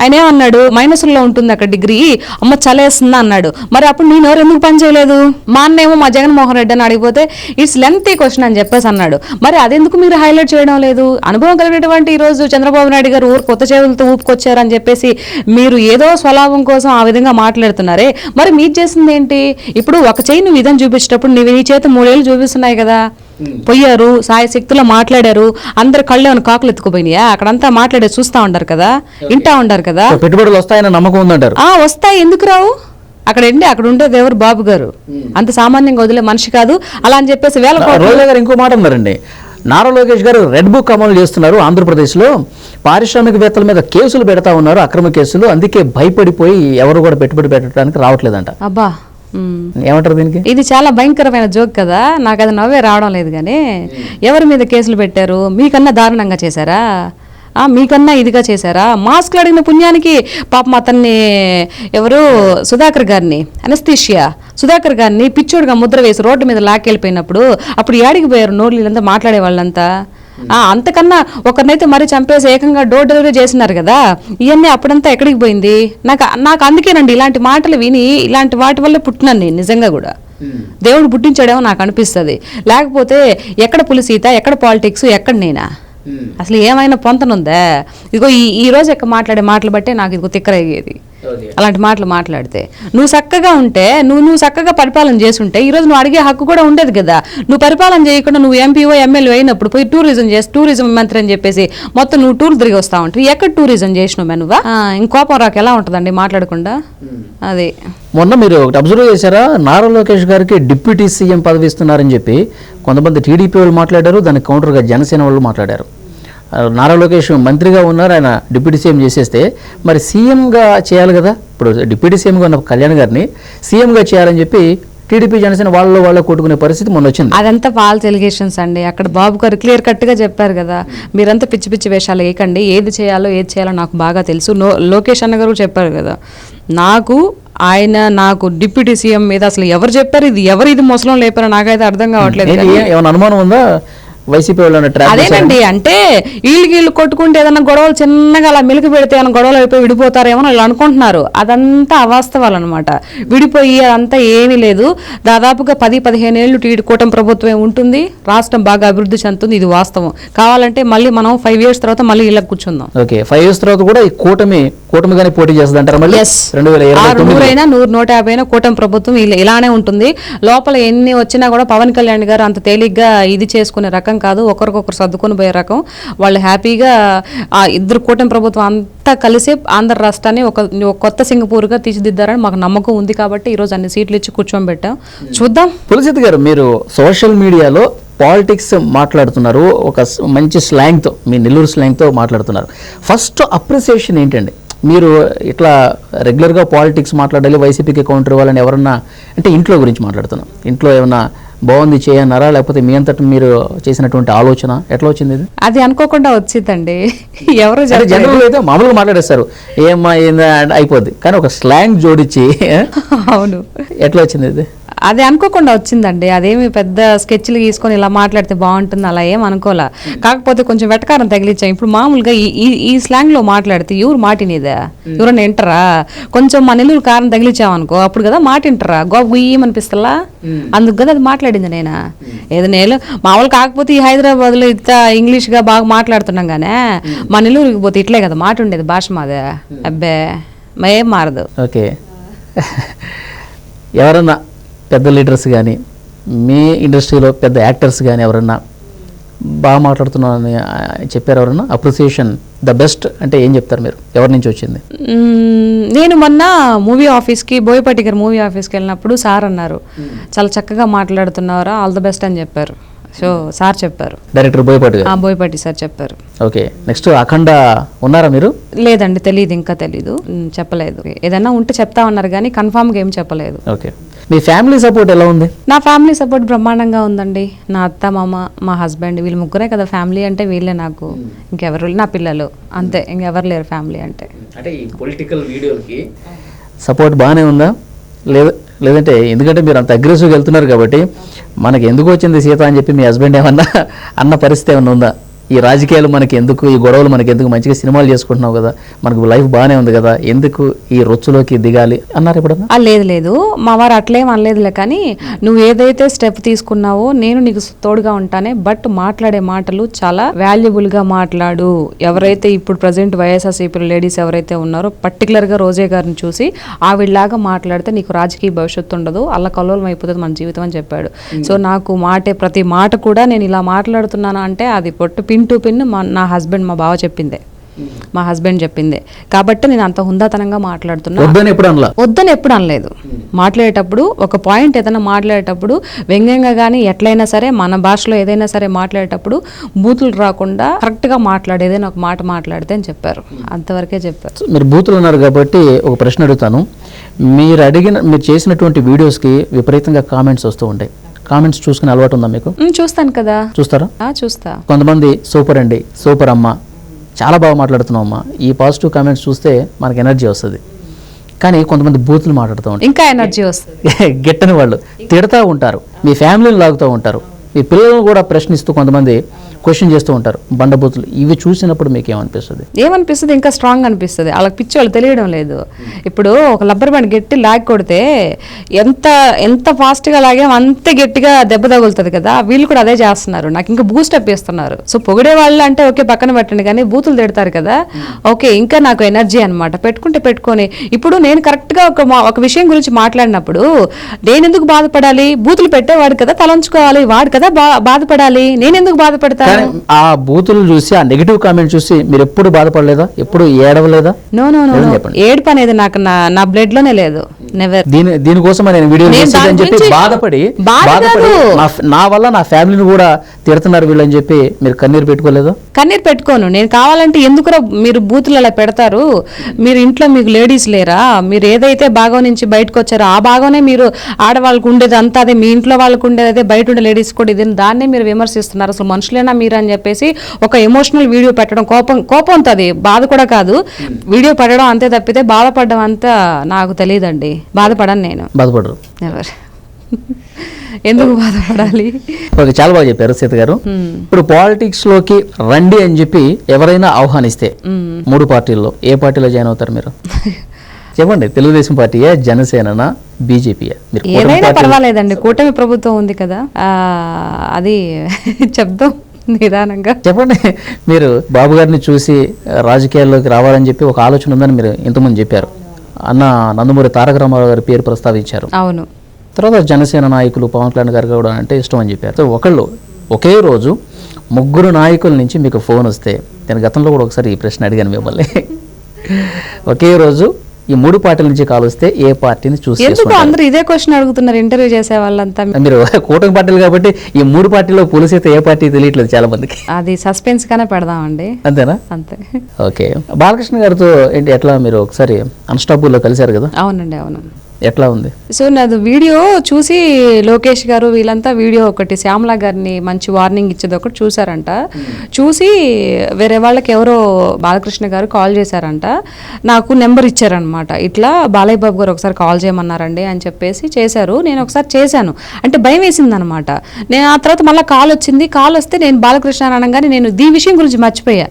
ఆయన ఏమన్నాడు మైనస్లో ఉంటుంది అక్కడ డిగ్రీ. అమ్మ చలేస్తుంది అన్నాడు. మరి అప్పుడు నేను ఎవరు ఎందుకు పని చేయలేదు? మా అన్నేమో మా జగన్మోహన్ రెడ్డి అని అడిగిపోతే ఇట్స్ లెంతీ క్వశ్చన్ అని చెప్పేసి అన్నాడు. మరి అదెందుకు మీరు హైలైట్ చేయడం లేదు? అనుభవం కలిగినటువంటి ఈ రోజు చంద్రబాబు నాయుడు గారు ఊరు కొత్త చేతులతో ఊపుకొచ్చారని చెప్పేసి మీరు ఏదో స్వలాభం కోసం ఆ విధంగా మాట్లాడుతున్నారే. మరి మీరు చేసింది ఏంటి? ఇప్పుడు ఒక చేయి నువ్వు విధం చూపించేటప్పుడు నువ్వు నీ చేత మూడేళ్ళు చూపిస్తున్నాయి కదా. పోయారు సాయ శక్తిలో మాట్లాడారు అందరు కళ్ళు ఏమైనా కాకులు ఎత్తుకుపోయినాయా? అక్కడంతా మాట్లాడే చూస్తా ఉంటారు కదా వింటా ఉంటారు కదా? పెట్టుబడులు వస్తాయన్న నమ్మకం ఉందంటారు. ఆ వస్తాయి ఎందుకు రావు? అక్కడ ఏంటి అక్కడ ఉండేది ఎవరు? బాబు గారు. అంత సామాన్యంగా వదిలే మనిషి కాదు. అలా అని చెప్పేసి వేల గారు ఇంకో మాట అన్నారండి. నారా లోకేష్ గారు రెడ్ బుక్ అమలు చేస్తున్నారు ఆంధ్రప్రదేశ్లో. పారిశ్రామికవేత్తల మీద కేసులు పెడతా ఉన్నారు అక్రమ కేసులు. అందుకే భయపడిపోయి ఎవరు కూడా పెట్టుబడి పెట్టడానికి రావట్లేదంట. అబ్బా. ఏమంటారు దీనికి? ఇది చాలా భయంకరమైన జోక్ కదా. నాకు అది నవ్వే రావడం లేదు కానీ ఎవరి మీద కేసులు పెట్టారు? మీకన్నా దారుణంగా చేశారా? మీకన్నా ఇదిగా చేశారా? మాస్క్లు అడిగిన పుణ్యానికి పాపం అతన్ని ఎవరు? సుధాకర్ గారిని అనస్థీషియా సుధాకర్ గారిని పిచ్చోడుగా ముద్ర వేసి రోడ్డు మీద లాక్కెళ్ళిపోయినప్పుడు అప్పుడు ఏడికి పోయారు నోర్లీలంతా మాట్లాడే వాళ్ళంతా? అంతకన్నా ఒకరినైతే మరీ చంపేసి ఏకంగా డోర్ డెలివరీ చేసినారు కదా ఇవన్నీ అప్పుడంతా ఎక్కడికి పోయింది? నాకు నాకు అందుకేనండి ఇలాంటి మాటలు విని ఇలాంటి వాటి వల్ల పుట్టినాను నేను నిజంగా కూడా. దేవుడు పుట్టించాడేమో నాకు అనిపిస్తుంది. లేకపోతే ఎక్కడ పులిసీత ఎక్కడ పాలిటిక్స్ ఎక్కడ నేనా? అసలు ఏమైనా పొంతనుందా? ఇదిగో ఈ ఈ రోజు ఎక్క మాట్లాడే మాటలు బట్టే నాకు ఇదిగో తిక్కరయ్యేది. అలాంటి మాటలు మాట్లాడితే. నువ్వు చక్కగా ఉంటే నువ్వు నువ్వు చక్కగా పరిపాలన చేస్తుంటే ఈ రోజు నువ్వు అడిగే హక్కు కూడా ఉండేది కదా. నువ్వు పరిపాలన చేయకుండా నువ్వు ఎంపీఓ ఎమ్మెల్యే అయినప్పుడు పోయి టూరిజం చేసి టూరిజం మంత్రి అని చెప్పేసి మొత్తం నువ్వు టూర్ తిరిగి వస్తా ఉంటావు. ఎక్కడ టూరిజం చేసినావు నువ్వు? ఇంకోపం రాకు ఎలా ఉంటుందండి మాట్లాడకుండా? అది. మొన్న మీరు ఒకటి అబ్జర్వ్ చేశారా? నారా లోకేష్ గారికి డిప్యూటీ సీఎం పదవి ఇస్తున్నారని చెప్పి కొంతమంది టీడీపీ వాళ్ళు మాట్లాడారు దానికి కౌంటర్గా జనసేన వాళ్ళు మాట్లాడారు. నారా లోకేష్ మంత్రిగా ఉన్నారు ఆయన డిప్యూటీ సీఎం చేసేస్తే. మరి సీఎంగా చేయాలి కదా? ఇప్పుడు డిప్యూటీ సీఎంగా ఉన్న కళ్యాణ్ గారిని సీఎంగా చేయాలని చెప్పి టీడీపీ జనసేన వాళ్ళలో వాళ్ళ కొట్టుకునే పరిస్థితి మొన్న వచ్చింది. అదంతా ఫాల్స్ ఎలిగేషన్స్ అండి. అక్కడ బాబు గారు క్లియర్ కట్గా చెప్పారు కదా మీరంతా పిచ్చి పిచ్చి వేషాలు వేయకండి. ఏది చేయాలో ఏది చేయాలో నాకు బాగా తెలుసు. లోకేష్ అన్న గారు చెప్పారు కదా నాకు ఆయన నాకు డిప్యూటీ సీఎం మీద అసలు ఎవరు చెప్పారు? ఇది ఎవరు ఇది ముసలం లేపారో నాకైతే అర్థం కావట్లేదు ఏమైనా అనుమానం ఉందా? వైసీపీ వాళ్ళు అదేనండి అంటే వీళ్ళకి వీళ్ళు కొట్టుకుంటే ఏదైనా గొడవలు చిన్నగా అలా మిలికి పెడితే ఏమైనా గొడవలు అయిపోయి విడిపోతారేమో వాళ్ళు అనుకుంటున్నారు. అదంతా అవాస్తవాలు అనమాట విడిపోయి అదంతా ఏమీ లేదు. దాదాపుగా పది పదిహేను ఏళ్ళు టీడీ కూటమి ప్రభుత్వం ఉంటుంది. రాష్ట్రం బాగా అభివృద్ధి చెందుతుంది ఇది వాస్తవం. కావాలంటే మళ్ళీ మనం ఫైవ్ ఇయర్స్ తర్వాత మళ్ళీ ఇలా కూర్చుందాం. ఓకే ఫైవ్ ఇయర్స్ తర్వాత కూడా ఈ కూటమి కూటమిగానే పోటీ చేస్తుంది అంటారు మళ్ళీ నూరైనా నూరు నూట యాభై అయినా కూటమి ప్రభుత్వం ఇలా- ఇలానే ఉంటుంది. లోపల ఎన్ని వచ్చినా కూడా పవన్ కళ్యాణ్ గారు అంత తేలిగ్గా ఇది చేసుకునే రకం కాదు ఒకరికొకరు సర్దుకొని పోయే రకం. వాళ్ళు హ్యాపీగా ఆ ఇద్దరు కూటమి ప్రభుత్వం అంతా కలిసి ఆంధ్ర రాష్ట్రాన్ని ఒక కొత్త సింగపూర్గా తీర్చిదిద్దారని మాకు నమ్మకం ఉంది కాబట్టి ఈరోజు అన్ని సీట్లు ఇచ్చి కూర్చోబెట్టాం చూద్దాం. పులసిత్ గారు మీరు సోషల్ మీడియాలో పాలిటిక్స్ మాట్లాడుతున్నారు ఒక మంచి స్లాంగ్తో మీ నెల్లూరు స్లాంగ్తో మాట్లాడుతున్నారు. ఫస్ట్ అప్రిసియేషన్ ఏంటండి? మీరు ఇట్లా రెగ్యులర్గా పాలిటిక్స్ మాట్లాడాలి వైసీపీకి కౌంటర్ ఇవ్వాలని ఎవరన్నా అంటే ఇంట్లో గురించి మాట్లాడుతున్నాం. ఇంట్లో ఏమన్నా బాగుంది చేయన్నారా? లేకపోతే మీ అంతట మీరు చేసినటువంటి ఆలోచన ఎట్లా వచ్చింది ఇది? అది అనుకోకుండా వచ్చిందండి. ఎవరు. జనరల్ అయితే మామూలుగా మాట్లాడేస్తారు. ఏమ్మా ఏందా అయిపోద్ది. కానీ ఒక స్లాంగ్ జోడించి అవును. ఎట్లా వచ్చింది ఇది? అది అనుకోకుండా వచ్చిందండి. అదేమి పెద్ద స్కెచ్లు గీసుకొని ఇలా మాట్లాడితే బాగుంటుంది అలా ఏం అనుకోలే. కాకపోతే కొంచెం వెటకారం తగిలించాం ఇప్పుడు మామూలుగా ఈ ఈ- ఈ స్లాంగ్లో మాట్లాడితే ఎవరు మాటినేదా ఎవరన్నా వింటరా? కొంచెం మన నెల్లూరు కారం తగిలించామనుకో అప్పుడు కదా మాట వింటరా? గో గుయ్యమనిపిస్తలా అందుకు కదా అది మాట్లాడింది నేను? ఏదో నేను మామూలు కాకపోతే ఈ హైదరాబాద్లో ఇంత ఇంగ్లీష్గా బాగా మాట్లాడుతున్నాం గానే మన నెల్లూరుకి పోతే ఇట్లే కదా మాట ఉండేది భాష మాదే. అబ్బే ఏం మారదు. ఓకే. ఎవరన్నా పెద్ద లీడర్స్ కానీ మీ ఇండస్ట్రీలో పెద్ద యాక్టర్స్ కానీ ఎవరన్నా బాగా మాట్లాడుతున్నారని చెప్పారు ఎవరన్నా? అప్రిసియేషన్ ద బెస్ట్ అంటే ఏం చెప్తారు మీరు? ఎవరి నుంచి వచ్చింది? నేను మొన్న మూవీ ఆఫీస్కి బోయపాటి గారు మూవీ ఆఫీస్కి వెళ్ళినప్పుడు సార్ అన్నారు. చాలా చక్కగా మాట్లాడుతున్నారా ఆల్ ద బెస్ట్ అని చెప్పారు. సో సార్ చెప్పారు. డైరెక్టర్ బోయపాటి బోయపాటి సార్ చెప్పారు. ఓకే నెక్స్ట్ అఖండ ఉన్నారా మీరు? లేదండి తెలియదు ఇంకా తెలీదు. చెప్పలేదు. ఏదన్నా ఉంటే చెప్తా ఉన్నారు కానీ కన్ఫామ్గా ఏం చెప్పలేదు. ఓకే మీ ఫ్యామిలీ సపోర్ట్ ఎలా ఉంది? నా ఫ్యామిలీ సపోర్ట్ బ్రహ్మాండంగా ఉందండి. నా అత్త మామ మా హస్బెండ్ వీళ్ళు ముగ్గురే కదా ఫ్యామిలీ అంటే వీళ్ళే నాకు. ఇంకెవరు నా పిల్లలు. అంతే ఇంకెవరు లేరు ఫ్యామిలీ అంటే. అంటే ఈ పొలిటికల్ వీడియోలకి సపోర్ట్ బాగానే ఉందా? లేదు లేదంటే ఎందుకంటే మీరు అంత అగ్రెసివ్గా వెళ్తున్నారు కాబట్టి మనకి ఎందుకు వచ్చింది సీత అని చెప్పి మీ హస్బెండ్ ఏమన్నా అన్న పరిస్థితి ఏమన్నా ఉందా? ఈ రాజకీయాలు మనకి ఎందుకు ఈ గొడవలు మనకి ఎందుకు మంచిగా సినిమాలు చేసుకుంటున్నావు కదా మనకు లైఫ్ బాగానే ఉంది కదా ఎందుకు ఈ రొచ్చులోకి దిగాలి అన్నారు ఎప్పుడన్నా? ఆ, లేదు లేదు. మా వారు అట్లేం అనలేదులే కానీ నువ్వు ఏదైతే స్టెప్ తీసుకున్నావో నేను నీకు తోడుగా ఉంటానే బట్ మాట్లాడే మాటలు చాలా వాల్యుబుల్గా మాట్లాడు. ఎవరైతే ఇప్పుడు ప్రజెంట్ వైఎస్ఆర్సీపీ లేడీస్ ఎవరైతే ఉన్నారో పర్టికులర్గా రోజే గారిని చూసి ఆవిడలాగా మాట్లాడితే నీకు రాజకీయ భవిష్యత్తు ఉండదు అలా కల్లోలం అయిపోతుంది మన జీవితం అని చెప్పాడు. సో నాకు మాటే ప్రతి మాట కూడా నేను ఇలా మాట్లాడుతున్నాను అంటే అది పొట్టు పిన్ టు పిన్ మా నా హస్బెండ్ మా బావ చెప్పిందే. మా హస్బెండ్ చెప్పిందే. కాబట్టి నేను అంత హుందాతనంగా మాట్లాడుతున్నా. వద్దని ఎప్పుడు అనలేదు. మాట్లాడేటప్పుడు ఒక పాయింట్ ఏదైనా మాట్లాడేటప్పుడు వ్యంగ్యంగా కానీ ఎట్లయినా సరే మన భాషలో ఏదైనా సరే మాట్లాడేటప్పుడు బూతులు రాకుండా కరెక్ట్గా మాట్లాడు ఏదైనా ఒక మాట మాట్లాడితే అని చెప్పారు. అంతవరకే చెప్పారు. మీరు బూతులు ఉన్నారు కాబట్టి ఒక ప్రశ్న అడుగుతాను. మీరు అడిగిన మీరు చేసినటువంటి వీడియోస్కి విపరీతంగా కామెంట్స్ వస్తూ ఉంటాయి. కామెంట్స్ చూసుకునే అలవాటు ఉందా మీకు? "ఉమ్, చూస్తాను కదా. చూస్తారా? చూస్తా. కొంతమంది సూపర్ అండి సూపర్ అమ్మ చాలా బాగా మాట్లాడుతున్నావు అమ్మ. ఈ పాజిటివ్ కామెంట్స్ చూస్తే మనకి ఎనర్జీ వస్తుంది. కానీ కొంతమంది బూతులు మాట్లాడుతూ ఉంటారు. ఇంకా ఎనర్జీ వస్తుంది. గిట్టని వాళ్ళు తిడతా ఉంటారు మీ ఫ్యామిలీని లాగుతూ ఉంటారు. మీ పిల్లలను కూడా ప్రశ్నిస్తూ కొంతమంది క్వశ్చన్ చేస్తూ ఉంటారు బండబూతులు. ఇవి చూసినప్పుడు మీకు ఏమనిపిస్తుంది? ఏమనిపిస్తుంది ఇంకా స్ట్రాంగ్ అనిపిస్తుంది. వాళ్ళకి పిచ్చి వాళ్ళు తెలియడం లేదు. ఇప్పుడు ఒక లబ్బర్ బ్యాండ్ గట్టి లాగ్ కొడితే ఎంత ఎంత ఫాస్ట్గా లాగాం అంతే గట్టిగా దెబ్బ తగులుతుంది కదా వీళ్ళు కూడా అదే చేస్తున్నారు. నాకు ఇంకా బూస్ట్ అప్ ఇస్తున్నారు. సో పొగిడే వాళ్ళు అంటే ఓకే పక్కన పెట్టండి కానీ బూతులు తిడతారు కదా. ఓకే ఇంకా నాకు ఎనర్జీ అన్నమాట. పెట్టుకుంటే పెట్టుకొని ఇప్పుడు నేను కరెక్ట్గా ఒక మా- ఒక విషయం గురించి మాట్లాడినప్పుడు నేను ఎందుకు బాధపడాలి? బూతులు పెట్టేవాడు కదా తలంచుకోవాలి. వాడు కదా బా బాధపడాలి. నేను ఎందుకు బాధపడతాను కానీ ఆ బూతులు చూసి ఆ నెగిటివ్ కామెంట్ చూసి మీరు ఎప్పుడు బాధపడలేదా? ఎప్పుడు ఏడవలేదా? No no no. ఏడుపు అనేది నాకు నా బ్లడ్లోనే లేదు. నెవర్ దీని దీనికోసం నేను వీడియో అని చెప్పి బాధపడి బాధ బాధపడి. నా వల్ల నా ఫ్యామిలీని కూడా తిడుతున్నారు వీళ్ళని చెప్పి మీరు కన్నీరు పెట్టుకోలేదు? కన్నీరు పెట్టుకోను. నేను కావాలంటే ఎందుకురా మీరు బూతులు అలా పెడతారు? మీరు ఇంట్లో మీకు లేడీస్ లేరా? మీరు ఏదైతే భాగం నుంచి బయటకు వచ్చారో ఆ భాగమే మీరు ఆడవాళ్ళకు ఉండేది అంతా అదే మీ ఇంట్లో వాళ్ళకు ఉండేది అదే బయట ఉండే లేడీస్ కూడా ఇది. దాన్నే మీరు విమర్శిస్తున్నారు. అసలు మనుషులేనా మీరు అని చెప్పేసి ఒక ఎమోషనల్ వీడియో పెట్టడం కోపం కోపం ఉంటుంది. బాధ కూడా కాదు. వీడియో పెట్టడం అంతే తప్పితే బాధపడడం అంతా నాకు తెలియదండి. బాధపడను నేను. బాధపడరు. ఎవరు? ఎందుకు బాధపడాలి? ఓకే చాలా బాగా చెప్పారు సీత గారు. ఇప్పుడు పాలిటిక్స్లోకి రండి అని చెప్పి ఎవరైనా ఆహ్వానిస్తే మూడు పార్టీల్లో ఏ పార్టీలో జాయిన్ అవుతారు మీరు? చెప్పండి తెలుగుదేశం పార్టీయా జనసేననా బీజేపీయా? ఏదైనా పర్వాలేదండి. కూటమి ప్రభుత్వం ఉంది కదా. ఆ, అది చెప్దాం. నిదానంగా. చెప్పండి. మీరు బాబు గారిని చూసి రాజకీయాల్లోకి రావాలని చెప్పి ఒక ఆలోచన ఉందని మీరు ఇంతకుముందు చెప్పారు. అన్న నందమూరి తారక రామారావు గారి పేరు ప్రస్తావించారు. అవును. తర్వాత జనసేన నాయకులు పవన్ కళ్యాణ్ గారు కూడా అంటే ఇష్టం అని చెప్పారు. ఒకళ్ళు ఒకే రోజు ముగ్గురు నాయకుల నుంచి మీకు ఫోన్ వస్తే నేను గతంలో కూడా ఒకసారి ఈ ప్రశ్న అడిగాను మిమ్మల్ని. ఒకే రోజు ఈ మూడు పార్టీల నుంచి కాల్ వస్తే ఏ పార్టీని చూస్ ఎందుకు అందరూ ఇదే క్వశ్చన్ అడుగుతున్నారు ఇంటర్వ్యూ చేసే వాళ్ళంతా? మీరు కూటమి పార్టీలు కాబట్టి ఈ మూడు పార్టీలో పోలీస్ అయితే ఏ పార్టీ తెలియట్లేదు చాలా మందికి. అది సస్పెన్స్ గానే పెడదామండి. అంతేనా? అంతే. ఓకే. బాలకృష్ణ గారితో ఏంటి ఎట్లా మీరు ఒకసారి అన్స్టాపుల్లో కలిశారు కదా? అవునండి అవును. ఎట్లా ఉంది? సో నాది వీడియో చూసి లోకేష్ గారు వీళ్ళంతా వీడియో ఒకటి శ్యామల గారిని మంచి వార్నింగ్ ఇచ్చేది ఒకటి చూసారంట చూసి వేరే వాళ్ళకి ఎవరో బాలకృష్ణ గారు కాల్ చేశారంట. నాకు నెంబర్ ఇచ్చారనమాట ఇట్లా బాలయ్య బాబు గారు ఒకసారి కాల్ చేయమన్నారండి అని చెప్పేసి చేశారు. నేను ఒకసారి చేశాను. అంటే భయం వేసింది అనమాట నేను ఆ తర్వాత మళ్ళీ కాల్ వచ్చింది. కాల్ వస్తే నేను బాలకృష్ణ అని అనగానే నేను దీ విషయం గురించి మర్చిపోయా.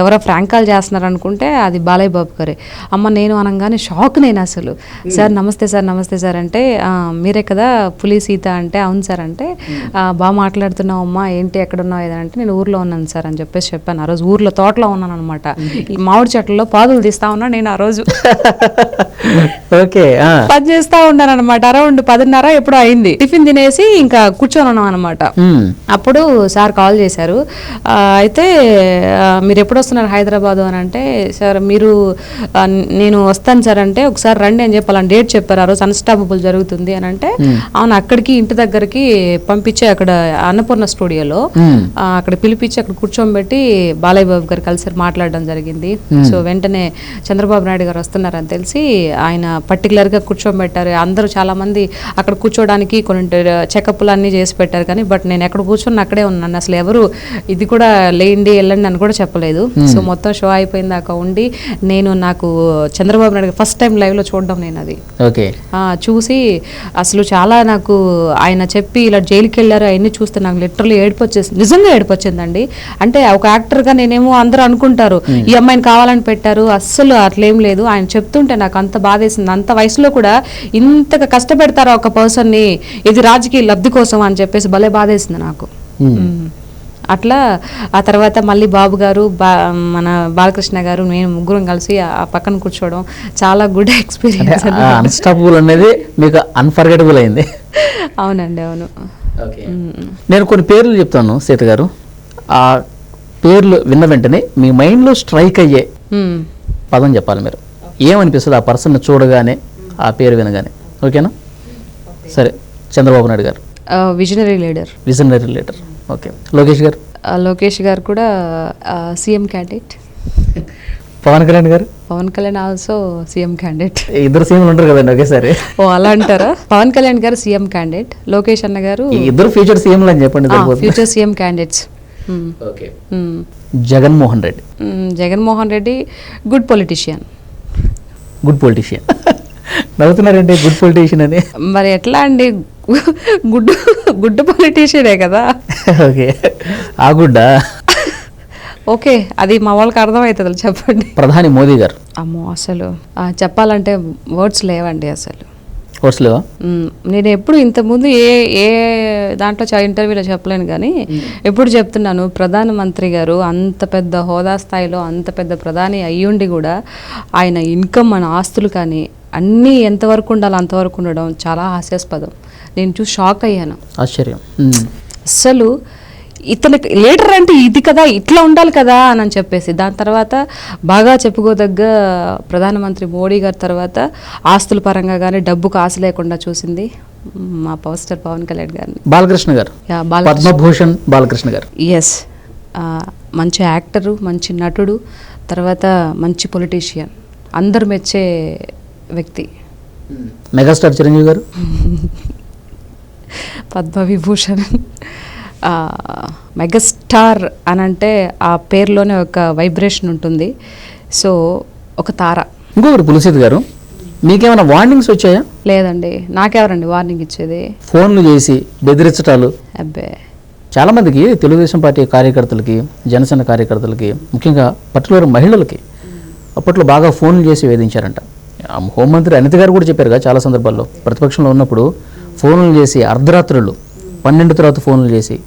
ఎవరో ఫ్రాంక్ కాల్ చేస్తున్నారు అనుకుంటే అది బాలయ్య బాబు గారే. అమ్మ నేను అనగానే షాక్ నేను అసలు. సార్ నమస్తే సార్ నమస్తే సార్ అంటే "ఆ, మీరే కదా పులి సీత అంటే అవును సార్ అంటే "ఆ, బాగా మాట్లాడుతున్నావు అమ్మా ఏంటి ఎక్కడ ఉన్నావు ఏదంటే నేను ఊర్లో ఉన్నాను సార్ అని చెప్పేసి చెప్పాను. ఆ రోజు ఊర్లో తోటలో ఉన్నాను అనమాట ఈ మామిడి చెట్లలో పాదులు తీస్తా ఉన్నా నేను ఆ రోజు. ఓకే. పని చేస్తా ఉన్నాను అనమాట అరౌండ్ పదిన్నర ఎప్పుడో అయింది. టిఫిన్ తినేసి ఇంకా కూర్చొని ఉన్నాం అనమాట. అప్పుడు సార్ కాల్ చేశారు. అయితే మీరు ఎప్పుడు వస్తున్నారు హైదరాబాద్ అని అంటే సార్ మీరు నేను వస్తాను సార్ అంటే ఒకసారి రండి అని చెప్పాలని డేట్ చెప్పారు ఆ రోజు అన్స్టాపబుల్ జరుగుతుంది అని అంటే అవును అక్కడికి ఇంటి దగ్గరికి పంపించి అక్కడ అన్నపూర్ణ స్టూడియోలో అక్కడ పిలిపించి అక్కడ కూర్చోబెట్టి బాలయ్య బాబు గారు కలిసి మాట్లాడడం జరిగింది. సో వెంటనే చంద్రబాబు నాయుడు గారు వస్తున్నారని తెలిసి ఆయన particular గా కూర్చోబెట్టారు. అందరూ చాలా మంది అక్కడ కూర్చోడానికి కొన్ని చెకప్లు అన్నీ చేసి పెట్టారు కానీ బట్ నేను ఎక్కడ కూర్చొని అక్కడే ఉన్నాను. అసలు ఎవరు ఇది కూడా లేండి వెళ్ళండి అని కూడా చెప్పలేదు. సో మొత్తం షో అయిపోయిన దాకా ఉండి నేను నాకు చంద్రబాబు నాయుడు ఫస్ట్ టైం లో చూడడం నేను అది. చూసి అసలు చాలా నాకు ఆయన చెప్పి ఇలా జైలుకి వెళ్ళారు అవన్నీ చూస్తే నాకు లిటరల్లీ ఏడుపు వచ్చేసింది నిజంగా ఏడుపు వచ్చిందండి అంటే ఒక యాక్టర్గా నేనేమో అందరూ అనుకుంటారు ఈ అమ్మాయిని కావాలని పెట్టారు అస్సలు అట్లేం లేదు. ఆయన చెప్తుంటే నాకు అంత బాధేసింది. అంత వయసులో కూడా ఇంతగా కష్టపెడతారా ఒక పర్సన్ని ఇది రాజకీయ లబ్ధి కోసం అని చెప్పేసి భలే బాధేసింది నాకు. అట్లా ఆ తర్వాత మళ్ళీ బాబు గారు బా మన బాలకృష్ణ గారు నేను ముగ్గురం కలిసి ఆ పక్కన కూర్చోవడం చాలా గుడ్ ఎక్స్పీరియన్స్ అన్స్టాపబుల్ అనేది మీకు అన్ఫర్గెటబుల్ అయింది. అవునండి అవును. ఓకే. నేను కొన్ని పేర్లు చెప్తాను సీత గారు. ఆ పేర్లు విన్న వెంటనే మీ మైండ్లో స్ట్రైక్ అయ్యే. పదం చెప్పాలి మీరు. ఏమనిపిస్తుంది ఆ పర్సన్ చూడగానే ఆ పేరు వినగానే? ఓకేనా? సరే Chandrababu Naidu garu. Visionary leader. Visionary leader. Okay. Lokesh garu? Lokesh garu కూడా CM candidate. Pawan Kalyan garu? Pawan Kalyan also CM candidate. ఇద్దరు సీఎంలు ఉంటారు కదండి ఒకేసారి. ఓ అలా అంటారా? పవన్ కళ్యాణ్ గారు సీఎం క్యాండిడేట్. లోకేష్ అన్న గారు ఇద్దరు ఫ్యూచర్ సీఎంలు అని చెప్పండి future CM candidates okay. Jaganmohan Reddy. Jaganmohan Reddy good politician good politician నవ్వుతున్నారంటే good politician అని. మరి ఎట్లా అండి? గుడ్ గుడ్ పొలిటీషియనే కదా? ఓకే. ఆ గుడ్డా? ఓకే అది మా వాళ్ళకి అర్థమవుతుంది చెప్పండి. ప్రధాని మోదీ గారు. అమ్మో అసలు. చెప్పాలంటే వర్డ్స్ లేవండి అసలు. నేను ఎప్పుడు ఇంతకుముందు ఏ ఏ దాంట్లో ఇంటర్వ్యూలో చెప్పలేను కానీ ఎప్పుడు చెప్తున్నాను ప్రధానమంత్రి గారు అంత పెద్ద హోదా స్థాయిలో అంత పెద్ద ప్రధాని అయ్యుండి కూడా ఆయన ఇన్కమ్ మన ఆస్తులు కానీ అన్నీ ఎంతవరకు ఉండాలో అంతవరకు ఉండడం చాలా హాస్యాస్పదం. నేను చూసి షాక్ అయ్యాను. ఆశ్చర్యం. మ్మ్. అస్సలు ఇతనికి లీడర్ అంటే ఇది కదా ఇట్లా ఉండాలి కదా అని అని చెప్పేసి. దాని తర్వాత బాగా చెప్పుకోదగ్గ ప్రధానమంత్రి మోడీ గారి తర్వాత ఆస్తుల పరంగా కానీ డబ్బుకు ఆశ లేకుండా చూసింది మా పవర్ స్టార్ పవన్ కళ్యాణ్ గారిని. బాలకృష్ణ గారు. పద్మభూషణ్ బాలకృష్ణ గారు. ఎస్ మంచి యాక్టరు మంచి నటుడు తర్వాత మంచి పొలిటీషియన్. అందరు మెచ్చే వ్యక్తి. మెగాస్టార్ చిరంజీవి గారు? పద్మవిభూషణ్. మెగాస్టార్ అని అంటే ఆ పేరులోనే ఒక వైబ్రేషన్ ఉంటుంది. సో ఒక తార. ఇంకొకటి పులిసిత్ గారు మీకేమైనా వార్నింగ్స్ వచ్చాయా? లేదండి. నాకెవరండి వార్నింగ్ ఇచ్చేది? ఫోన్లు చేసి బెదిరించటాలు? అబ్బే. చాలామందికి తెలుగుదేశం పార్టీ కార్యకర్తలకి జనసేన కార్యకర్తలకి ముఖ్యంగా పర్టికులర్ మహిళలకి అప్పట్లో బాగా ఫోన్లు చేసి వేధించారంట. హోంమంత్రి అనిత గారు కూడా చెప్పారుగా చాలా సందర్భాల్లో. ప్రతిపక్షంలో ఉన్నప్పుడు ఫోన్లు చేసి అర్ధరాత్రులు పన్నెండు తర్వాత ఫోన్లు చేసి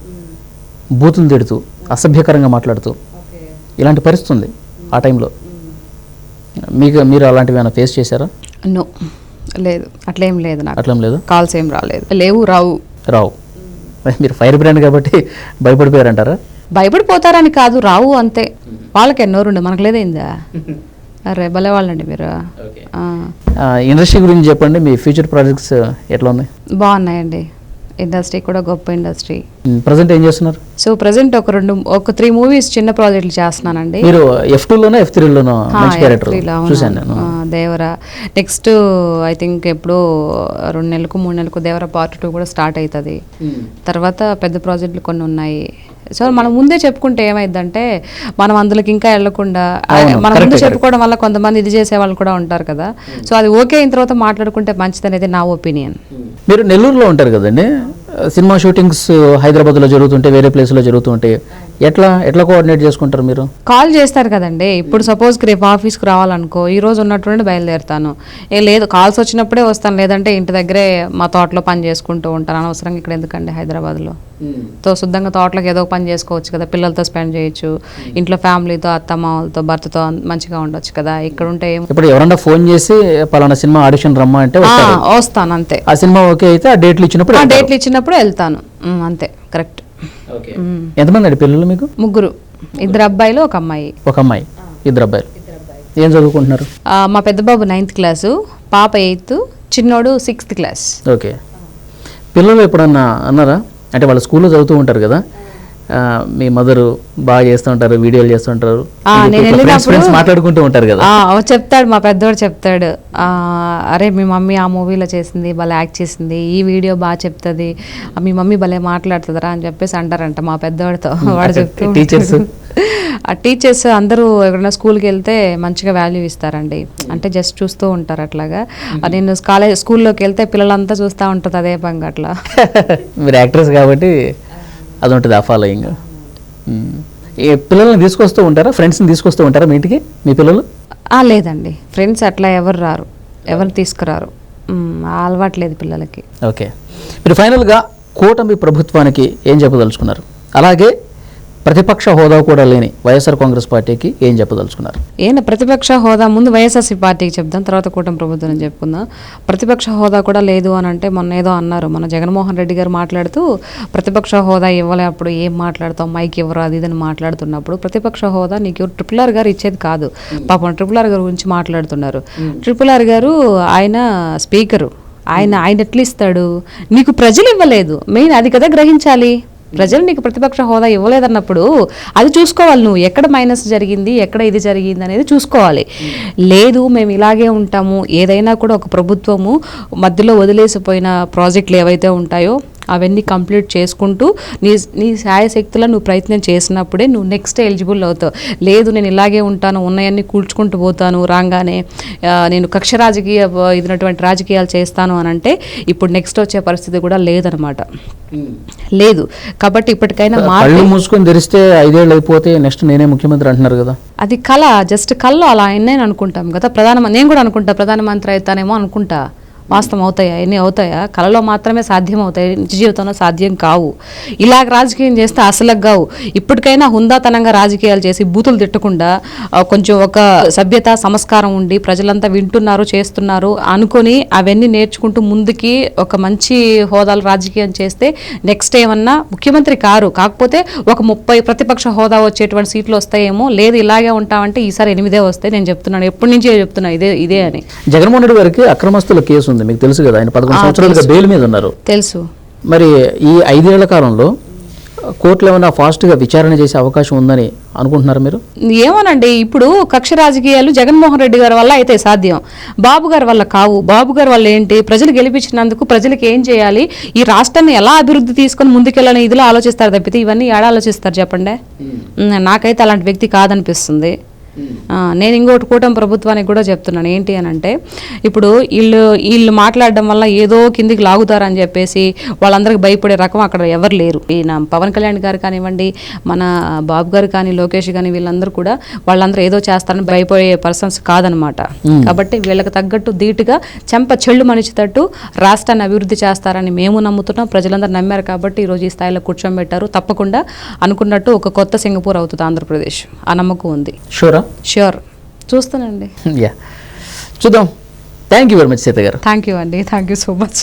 బూతులు తిడుతూ అసభ్యకరంగా మాట్లాడుతూ ఇలాంటి పరిస్థితి ఉంది ఆ టైంలో. మీకు మీరు అలాంటివి ఏమైనా ఫేస్ చేశారా? నో. లేదు. అట్లేం లేదు నాకు. అట్లేం లేదు? కాల్స్ ఏం రాలేదు. లేవు రావు. రావు. మీరు ఫైర్ బ్రాండ్ కాబట్టి భయపడిపోయారంటారా? భయపడిపోతారని కాదు రావు అంతే. వాళ్ళకి ఎన్నో రెండు మనకు లేదైందా? అరే భలే వాళ్ళండి మీరు ఆ, ఇండస్ట్రీ గురించి చెప్పండి మీ ఫ్యూచర్ ప్రాజెక్ట్స్ ఎట్లా ఉన్నాయి? బాగున్నాయండి. ఇండస్ట్రీ కూడా గొప్ప ఇండస్ట్రీ. ప్రజెంట్ ఏం చేస్తున్నారు? సో ప్రజెంట్ ఒక రెండు ఒక త్రీ మూవీస్ చిన్న ప్రాజెక్టులు చేస్తున్నానండి. మీరు ఎఫ్ లోనో ఎఫ్ త్రీలోనో ఆ, మంచి క్యారెక్టర్? F3 లో, అవును, చూశాను నేను. ఆ, దేవర. నెక్స్ట్ ఐ థింక్ ఎప్పుడు రెండు నెలలకు మూడు నెలలకు దేవర పార్ట్ టూ కూడా స్టార్ట్ అవుతుంది. తర్వాత పెద్ద ప్రాజెక్టులు కొన్ని ఉన్నాయి. సో మనం ముందే చెప్పుకుంటే ఏమైందంటే మనం అందులోకి ఇంకా వెళ్ళకుండా మనం ముందు. చెప్పుకోవడం వల్ల కొంతమంది ఇది చేసే వాళ్ళు కూడా ఉంటారు కదా. సో అది ఓకే అయిన తర్వాత మాట్లాడుకుంటే మంచిది అనేది నా ఒపీనియన్. మీరు నెల్లూరులో ఉంటారు కదండి? సినిమా షూటింగ్స్ హైదరాబాద్లో జరుగుతుంటే వేరే ప్లేస్లో జరుగుతుంటే ఎట్లా ఎట్లా కోఆర్డినేట్ చేసుకుంటారు మీరు? కాల్ చేస్తారు కదండి. ఇప్పుడు సపోజ్ రేపు ఆఫీస్కి రావాలనుకో ఈ రోజు ఉన్నటువంటి బయలుదేరుతాను. ఏ లేదు కాల్స్ వచ్చినప్పుడే వస్తాను. లేదంటే ఇంటి దగ్గరే మా తోటలో పని చేసుకుంటూ ఉంటాను. అనవసరంగా ఇక్కడ ఎందుకండి హైదరాబాద్లో? తో శుద్ధంగా తోటలోకి ఏదో పని చేసుకోవచ్చు కదా. పిల్లలతో స్పెండ్ చేయొచ్చు. ఇంట్లో ఫ్యామిలీతో అత్త మామలతో భర్తతో మంచిగా ఉండొచ్చు కదా. ఇక్కడ ఉంటే ఇప్పుడు ఎవరన్నా ఫోన్ చేసి పలానా సినిమా ఆడిషన్ రమ్మా అంటే. వస్తాను. అంతే. ఆ సినిమా ఓకే అయితే ఆ డేట్లు ఇచ్చినప్పుడు ఆ. డేట్లు ఇచ్చినప్పుడు వెళ్తాను. అంతే. కరెక్ట్. ఎంతమంది అండి పిల్లలు మీకు? ముగ్గురు. ఇద్దరు అబ్బాయిలు ఒక అమ్మాయి. ఒక అమ్మాయి. ఇద్దరు అబ్బాయిలు. ఏం చదువుకుంటున్నారు? మా పెద్ద బాబు నైన్త్ క్లాసు పాప ఎయిత్ చిన్నోడు సిక్స్త్ క్లాస్ ఓకే. పిల్లలు ఎప్పుడన్నా అన్నారా? అంటే వాళ్ళ స్కూల్లో చదువుతూ ఉంటారు కదా. మీ మదర్ బాగా చేస్తూ ఉంటారు వీడియోలు చేస్తూ ఉంటారు. ఆ, నేను ఫ్రెండ్స్ వెళ్ళినప్పుడు- ఫ్రెండ్స్ మాట్లాడుకుంటూ ఉంటారు కదా. చెప్తాడు మా పెద్దోడు చెప్తాడు. అరే మీ మమ్మీ ఆ మూవీలో చేసింది భలే యాక్ట్ చేసింది ఈ వీడియో బాగా చెప్తుంది మీ మమ్మీ భలే మాట్లాడుతుందిరా అని చెప్పేసి అంటారంట మా పెద్దోడితో. వాడు చెప్తూ టీచర్స్ ఆ టీచర్స్ అందరూ ఎక్కడైనా స్కూల్కి వెళ్తే మంచిగా వాల్యూ ఇస్తారండి. అంటే జస్ట్ చూస్తూ ఉంటారు అట్లాగా. నేను కాలేజ్ స్కూల్లోకి వెళ్తే పిల్లలంతా చూస్తూ ఉంటుంది అదే పంగా అట్లా. మీరు యాక్ట్రెస్ కాబట్టి అది ఉంటుంది ఆ ఫాలోయింగ్ పిల్లల్ని తీసుకొస్తూ ఉంటారా? ఫ్రెండ్స్ని తీసుకొస్తూ ఉంటారా మీ ఇంటికి? మీ పిల్లలు? లేదండి. ఫ్రెండ్స్ అట్లా ఎవరు రారు. ఎవరు తీసుకురారు. అలవాటు లేదు పిల్లలకి. ఓకే. మీరు ఫైనల్గా కూటమి ప్రభుత్వానికి ఏం చెప్పదలుచుకున్నారు? అలాగే ప్రతిపక్ష హోదా కూడా లేని వైఎస్ఆర్ కాంగ్రెస్ పార్టీకి ఏం చెప్పదలుచుకున్నారు? ఏం ప్రతిపక్ష హోదా ముందు వైఎస్ఆర్సీ పార్టీకి చెప్దాం తర్వాత కూటమి ప్రభుత్వం చెప్పుకుందాం. ప్రతిపక్ష హోదా కూడా లేదు అని అంటే మొన్న ఏదో అన్నారు. మన జగన్మోహన్ రెడ్డి గారు మాట్లాడుతూ ప్రతిపక్ష హోదా ఇవ్వలే అప్పుడు ఏం మాట్లాడతాం మైక్ ఇవ్వరు అది ఇదని మాట్లాడుతున్నప్పుడు ప్రతిపక్ష హోదా నీకు ట్రిపుల్ ఆర్ గారు ఇచ్చేది కాదు. పాపం ట్రిపుల్ ఆర్ గారి గురించి మాట్లాడుతున్నారు. ట్రిపుల్ ఆర్ గారు ఆయన స్పీకరు. ఆయన ఆయన ఎట్లా ఇస్తాడు? నీకు ప్రజలు ఇవ్వలేదు. మెయిన్ అది కదా గ్రహించాలి. ప్రజలు నీకు ప్రతిపక్ష హోదా ఇవ్వలేదన్నప్పుడు అది చూసుకోవాలి నువ్వు. ఎక్కడ మైనస్ జరిగింది ఎక్కడ ఇది జరిగింది అనేది చూసుకోవాలి. లేదు మేము ఇలాగే ఉంటాము. ఏదైనా కూడా ఒక ప్రభుత్వము మధ్యలో వదిలేసిపోయిన ప్రాజెక్టులు ఏవైతే ఉంటాయో అవన్నీ కంప్లీట్ చేసుకుంటూ నీ నీ శాయశక్తుల నువ్వు ప్రయత్నం చేసినప్పుడే నువ్వు నెక్స్ట్ ఎలిజిబుల్ అవుతావు. లేదు నేను ఇలాగే ఉంటాను ఉన్నాయన్నీ కూల్చుకుంటూ పోతాను రాగానే నేను కక్ష రాజకీయ ఇదినటువంటి రాజకీయాలు చేస్తాను అని అంటే ఇప్పుడు నెక్స్ట్ వచ్చే పరిస్థితి కూడా లేదనమాట. లేదు కాబట్టి ఇప్పటికైనా మార్పు మూసుకొని తెరిస్తే ఐదేళ్ళు అయిపోతే నెక్స్ట్ నేనే ముఖ్యమంత్రి అంటున్నారు కదా. అది కళ జస్ట్ కళ్ళు అలా అయినాయి అనుకుంటాం కదా. ప్రధాన నేను కూడా అనుకుంటా ప్రధానమంత్రి అవుతానేమో అనుకుంటా. వాస్తవం అవుతాయా ఎన్ని అవుతాయా? కళలో మాత్రమే సాధ్యం అవుతాయి నిజ జీవితంలో సాధ్యం కావు. ఇలాగ రాజకీయం చేస్తే అసలు కావు. ఇప్పటికైనా హుందాతనంగా రాజకీయాలు చేసి బూతులు తిట్టకుండా కొంచెం ఒక సభ్యత సంస్కారం ఉండి ప్రజలంతా వింటున్నారు చేస్తున్నారు అనుకొని అవన్నీ నేర్చుకుంటూ ముందుకి ఒక మంచి హోదాలు రాజకీయం చేస్తే నెక్స్ట్ ఏమన్నా ముఖ్యమంత్రి కారు. కాకపోతే ఒక ముప్పై ప్రతిపక్ష హోదా వచ్చేటువంటి సీట్లు వస్తాయేమో? లేదు ఇలాగే ఉంటామంటే ఈసారి ఎనిమిదే వస్తాయి. నేను చెప్తున్నాను. ఎప్పటి నుంచే చెప్తున్నా ఇదే ఇదే అని. జగన్మోహన్ రెడ్డి గారికి అక్రమస్తుల కేసు ఉంది మీకు తెలుసు కదా ఆయన పదకొండు సంవత్సరాలుగా బెయిల్ మీద ఉన్నారు. తెలుసు. మరి ఈ ఐదేళ్ళ కాలంలో కోర్టులో ఏమైనా ఫాస్ట్గా విచారణ చేసే అవకాశం ఉందని అనుకుంటున్నారా మీరు? ఏమోనండి ఇప్పుడు కక్ష రాజకీయాలు జగన్మోహన్ రెడ్డి గారి వల్ల అయితే సాధ్యం. బాబు గారి వల్ల కావు. బాబు గారి వల్ల ఏంటి? ప్రజలు గెలిపించినందుకు ప్రజలకు ఏం చేయాలి? ఈ రాష్ట్రాన్ని ఎలా అభివృద్ధి తీసుకొని ముందుకెళ్ళని ఇదిలో ఆలోచిస్తారు తప్పితే ఇవన్నీ ఏడా ఆలోచిస్తారు చెప్పండి? నాకైతే అలాంటి వ్యక్తి కాదనిపిస్తుంది. నేను ఇంకోటి కూటమి ప్రభుత్వానికి కూడా చెప్తున్నాను. ఏంటి అని అంటే ఇప్పుడు వీళ్ళు వీళ్ళు మాట్లాడడం వల్ల ఏదో కిందికి లాగుతారని చెప్పేసి వాళ్ళందరికి భయపడే రకం అక్కడ ఎవరు లేరు. ఈయన పవన్ కళ్యాణ్ గారు కానివ్వండి మన బాబు గారు కానీ లోకేష్ కానీ వీళ్ళందరూ కూడా వాళ్ళందరూ ఏదో చేస్తారని భయపడే పర్సన్స్ కాదనమాట. కాబట్టి వీళ్ళకి తగ్గట్టు ధీటుగా చెంప చెళ్ళు మనిచేటట్టు రాష్ట్రాన్ని అభివృద్ధి చేస్తారని మేము నమ్ముతున్నాం. ప్రజలందరూ నమ్మారు కాబట్టి ఈరోజు ఈ స్థాయిలో కూర్చోబెట్టారు. తప్పకుండా అనుకున్నట్టు ఒక కొత్త సింగపూర్ అవుతుంది ఆంధ్రప్రదేశ్. ఆ నమ్మకం ఉంది. షూరా? ష్యూర్ చూస్తానండి. యా చూద్దాం. Thank you very much Sita garu. Thank you అండి. Thank you so much